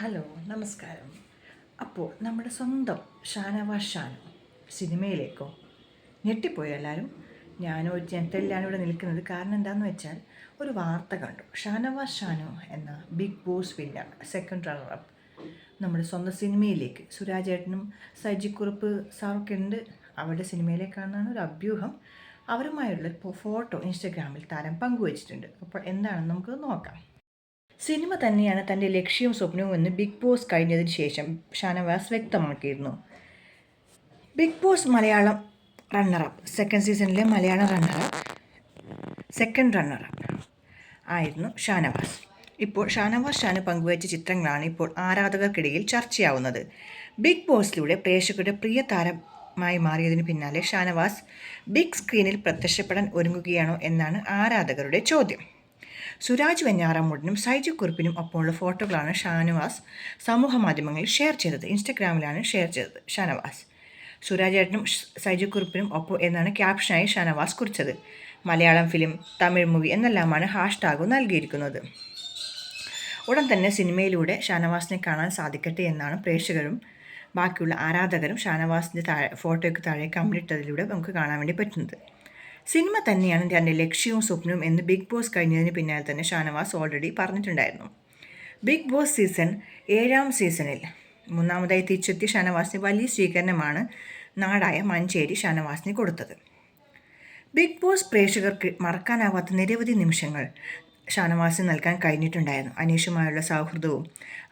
Hello നമസ്കാരം. അപ്പോൾ നമ്മുടെ സ്വന്തം ഷാനവാസ് ഷാനു സിനിമയിലേക്കോ? ഞെട്ടിപ്പോയി എല്ലാവരും ഞാനും ഒരു ജനതയിലാണ് ഇവിടെ നിൽക്കുന്നത് കാരണം എന്താണെന്ന് വെച്ചാൽ ഒരു വാർത്ത കണ്ടു. ഷാനവാസ് ഷാനു എന്ന Bigg Boss winner second runner up നമ്മുടെ സ്വന്തം സിനിമയിലേക്ക് സുരാജേട്ടനും സജിക്കുറുപ്പ് സാറൊക്കെ ഉണ്ട്. അവരുടെ സിനിമയിലേക്കാണെന്നാണ് ഒരു അഭ്യൂഹം. അവരുമായുള്ള ഫോട്ടോ ഇൻസ്റ്റഗ്രാമിൽ താരം പങ്കുവച്ചിട്ടുണ്ട്. അപ്പോൾ എന്താണെന്ന് നമുക്ക് നോക്കാം. സിനിമ തന്നെയാണ് തന്റെ ലക്ഷ്യവും സ്വപ്നവും എന്ന് ബിഗ് ബോസ് കഴിഞ്ഞതിന് ശേഷം ഷാനവാസ് വ്യക്തമാക്കിയിരുന്നു. Bigg Boss Malayalam runner up second സീസണിലെ മലയാളം റണ്ണറപ്പ് സെക്കൻഡ് റണ്ണറപ്പ് ആയിരുന്നു ഷാനവാസ്. ഇപ്പോൾ ഷാനവാസ് ഷാന് പങ്കുവച്ച ചിത്രങ്ങളാണ് ഇപ്പോൾ ആരാധകർക്കിടയിൽ ചർച്ചയാവുന്നത്. ബിഗ് ബോസിലൂടെ പ്രേക്ഷകരുടെ പ്രിയ താരമായി മാറിയതിന് പിന്നാലെ ഷാനവാസ് ബിഗ് സ്ക്രീനിൽ പ്രത്യക്ഷപ്പെടാൻ ഒരുങ്ങുകയാണോ എന്നാണ് ആരാധകരുടെ ചോദ്യം. സുരാജ് വെഞ്ഞാറമൂടിനും സൈജു കുറിപ്പിനും ഒപ്പമുള്ള ഫോട്ടോകളാണ് ഷാനവാസ് സമൂഹ മാധ്യമങ്ങളിൽ ഷെയർ ചെയ്തത്. ഇൻസ്റ്റഗ്രാമിലാണ് ഷെയർ ചെയ്തത് ഷാനവാസ്. സുരാജ് സുരാജേട്ടനും സൈജു കുറിപ്പിനും ഒപ്പം എന്നാണ് ക്യാപ്ഷനായി ഷാനവാസ് കുറിച്ചത്. മലയാളം ഫിലിം തമിഴ് മൂവി എന്നെല്ലാമാണ് ഹാഷ്ടാഗ് നൽകിയിരിക്കുന്നത്. ഉടൻ തന്നെ സിനിമയിലൂടെ ഷാനവാസിനെ കാണാൻ സാധിക്കട്ടെ എന്നാണ് പ്രേക്ഷകരും ബാക്കിയുള്ള ആരാധകരും ഷാനവാസിന്റെ താഴെ ഫോട്ടോയ്ക്ക് താഴെ കമ്മിട്ടതിലൂടെ നമുക്ക് കാണാൻ വേണ്ടി പറ്റുന്നത്. സിനിമ തന്നെയാണ് തന്റെ ലക്ഷ്യവും സ്വപ്നവും എന്ന് ബിഗ് ബോസ് കഴിഞ്ഞതിന് പിന്നാലെ തന്നെ ഷാനവാസ് ഓൾറെഡി പറഞ്ഞിട്ടുണ്ടായിരുന്നു. ബിഗ് ബോസ് സീസൺ ഏഴാം സീസണിൽ മൂന്നാമതായി തിരിച്ചെത്തിയ ഷാനവാസിന് വലിയ സ്വീകരണമാണ് നാടായ മഞ്ചേരി ഷാനവാസിന് കൊടുത്തത്. ബിഗ് ബോസ് പ്രേക്ഷകർക്ക് മറക്കാനാവാത്ത നിരവധി നിമിഷങ്ങൾ ഷാനവാസിന് നൽകാൻ കഴിഞ്ഞിട്ടുണ്ടായിരുന്നു. അനീഷുമായുള്ള സൗഹൃദവും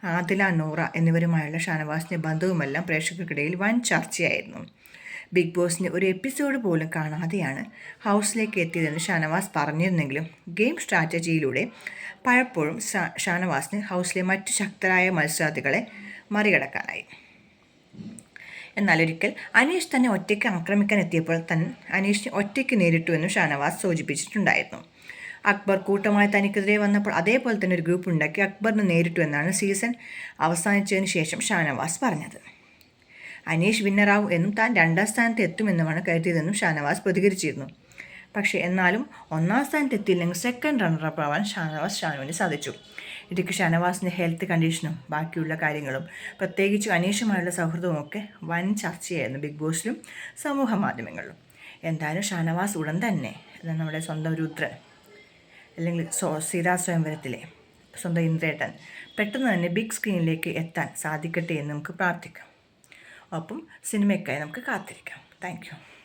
ആദില നൂറ എന്നിവരുമായുള്ള ഷാനവാസിന്റെ ബന്ധവുമെല്ലാം പ്രേക്ഷകർക്കിടയിൽ വൻ ചർച്ചയായിരുന്നു. ബിഗ് ബോസിന്റെ ഒരു എപ്പിസോഡ് പോലും കാണാതെയാണ് ഹൗസിലേക്ക് എത്തിയതെന്ന് ഷാനവാസ് പറഞ്ഞിരുന്നെങ്കിലും ഗെയിം സ്ട്രാറ്റജിയിലൂടെ പലപ്പോഴും ഷാനവാസിന് ഹൗസിലെ മറ്റു ശക്തരായ മത്സരാർത്ഥികളെ മറികടക്കാനായി. എന്നാൽ ഒരിക്കൽ അനീഷ് തന്നെ ഒറ്റയ്ക്ക് ആക്രമിക്കാൻ എത്തിയപ്പോൾ തൻ അനീഷിനെ ഒറ്റയ്ക്ക് നേരിട്ടു നേരിട്ടുവെന്നും ഷാനവാസ് സൂചിപ്പിച്ചിട്ടുണ്ടായിരുന്നു. അക്ബർ കൂട്ടമായി തനിക്കെതിരെ വന്നപ്പോൾ അതേപോലെ തന്നെ ഒരു ഗ്രൂപ്പ് ഉണ്ടാക്കി അക്ബറിന് നേരിട്ടു എന്നാണ് സീസൺ അവസാനിച്ചതിന് ശേഷം ഷാനവാസ് പറഞ്ഞത്. അനീഷ് വിന്നറാവും എന്നും താൻ രണ്ടാം സ്ഥാനത്ത് എത്തുമെന്നുമാണ് കരുതിയതെന്നും ഷാനവാസ് പ്രതികരിച്ചിരുന്നു. പക്ഷേ എന്നാലും ഒന്നാം സ്ഥാനത്ത് എത്തിയില്ലെങ്കിൽ സെക്കൻഡ് റണ്ണറപ്പ് ആവാൻ ഷാനവാസ് ഷാനുവിന് സാധിച്ചു. ഇടയ്ക്ക് ഷാനവാസിന്റെ ഹെൽത്ത് കണ്ടീഷനും ബാക്കിയുള്ള കാര്യങ്ങളും പ്രത്യേകിച്ച് അനീഷുമായുള്ള സൗഹൃദവും ഒക്കെ വൻ ചർച്ചയായിരുന്നു ബിഗ് ബോസിലും സമൂഹ മാധ്യമങ്ങളിലും. എന്തായാലും ഷാനവാസ് ഉടൻ തന്നെ നമ്മുടെ സ്വന്തം രുദ്രൻ അല്ലെങ്കിൽ സോ സീതാ സ്വയംവരത്തിലെ സ്വന്തം ഇന്ദ്രേട്ടൻ പെട്ടെന്ന് തന്നെ ബിഗ് സ്ക്രീനിലേക്ക് എത്താൻ സാധിക്കട്ടെ എന്ന് നമുക്ക് പ്രാർത്ഥിക്കാം. ഒപ്പം സിനിമയ്ക്കായി നമുക്ക് കാത്തിരിക്കാം. താങ്ക്